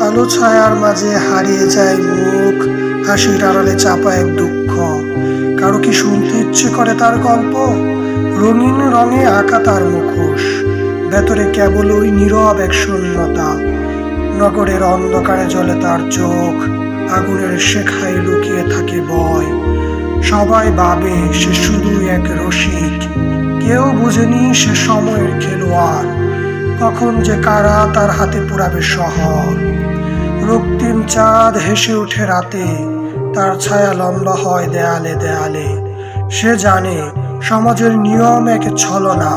আলো ছায়ার মাঝে হারিয়ে যায় মুখ, হাসির আড়ালে চাপা এক দুঃখ। কারও কি শুনতে ইচ্ছে করে তার গল্প? রঙিন রঙে আঁকা তার মুখোশ। ভেতরে কেবল ওই নীরব এক শূন্যতা। নগরের অন্ধকারে জ্বলে তার চোখ, আগুনের শেখায় লুকিয়ে থাকে ভয়। সবাই ভাবে সে শুধু এক রসিক। কেউ বুঝেনি সে সময়ের খেলোয়াড়। কখন যে কারা তার হাতে পুরাবে শহর। রক্তিম চাঁদ হেসে ওঠে রাতে, তার ছায়া লম্বা হয় দেয়ালে দেয়ালে। সে জানে সমাজের নিয়ম এক ছলনা,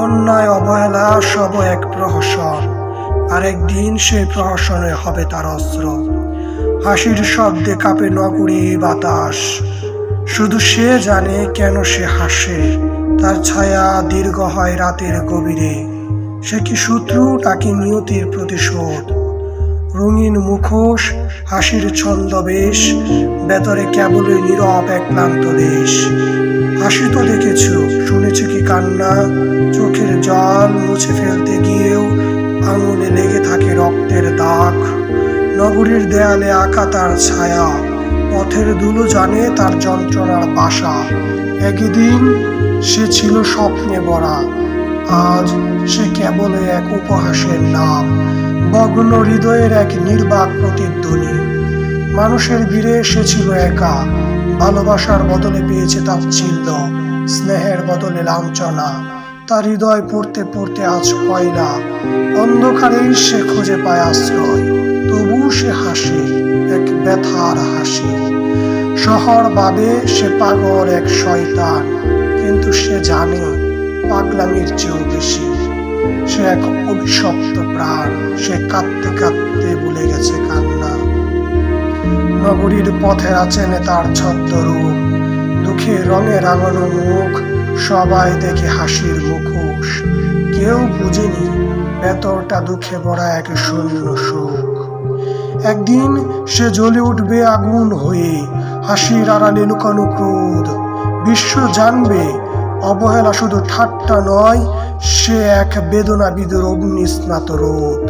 অন্যায়, অবহেলা সব এক প্রহসন। আর একদিন সেই প্রহসনে হবে তার অস্ত্র। হাসির শব্দে কাঁপে নগরী বাতাস। শুধু সে জানে কেন সে হাসে, তার ছায়া দীর্ঘ হয় রাতের গভীরে। সে কি শত্রু নাকি নিয়তির প্রতিশোধ। রঙিন মুখোশ, হাসির ছন্দবেশ ভেতরে কেবলই নীরব এক ক্লান্ত দেশ। হাসি তো দেখেছ, শুনেছ কি কান্না? চোখের জল মুছে ফেলতে গিয়েও আঙুলে লেগে থাকে রক্তের দাগ। নগরীর দেয়ালে আঁকা তার ছায়া, পথের দুলো জানে তার যন্ত্রণার বাসা। একদিন সে ছিল স্বপ্নে ভরা আজ সে কেবল এক উপহাসের নাম ভগ্ন হৃদয়ের এক নির্বাক প্রতিধ্বনি। মানুষের ভিড়ে সে ছিল একা, ভালোবাসার বদলে পেয়েছে তাচ্ছিল্য স্নেহের বদলে লাঞ্ছনা। তার হৃদয় পড়তে পড়তে আজ কয়লা অন্ধকারেই সে খুঁজে পায় আশ্রয়, তবু সে হাসি, এক ব্যথার হাসি। শহর ভাবে সে পাগল এক শয়তান, কিন্তু সে জানে পাগলামির চেয়েও বেশি। সে এক অভিশপ্ত প্রাণ। সে কাঁদতে কাঁদতে ভুলে গেছে কান্না। নগরীর পথে আছেন তার ছদ্মরূপ। দুঃখে রঙে রাঙানো মুখ। সবাই দেখে হাসির মুখোশ। কেউ বুঝেনি ভেতরটা দুঃখে ভরা এক শূন্য সুখ একদিন সে জ্বলে উঠবে আগুন হয়ে। হাসির আড়ালে লুকানো ক্রোধ। বিশ্ব জানবে অবহেলা শুধু ঠাট্টা নয় সে এক বেদনা বিদুর অগ্নি স্নাত রোধ।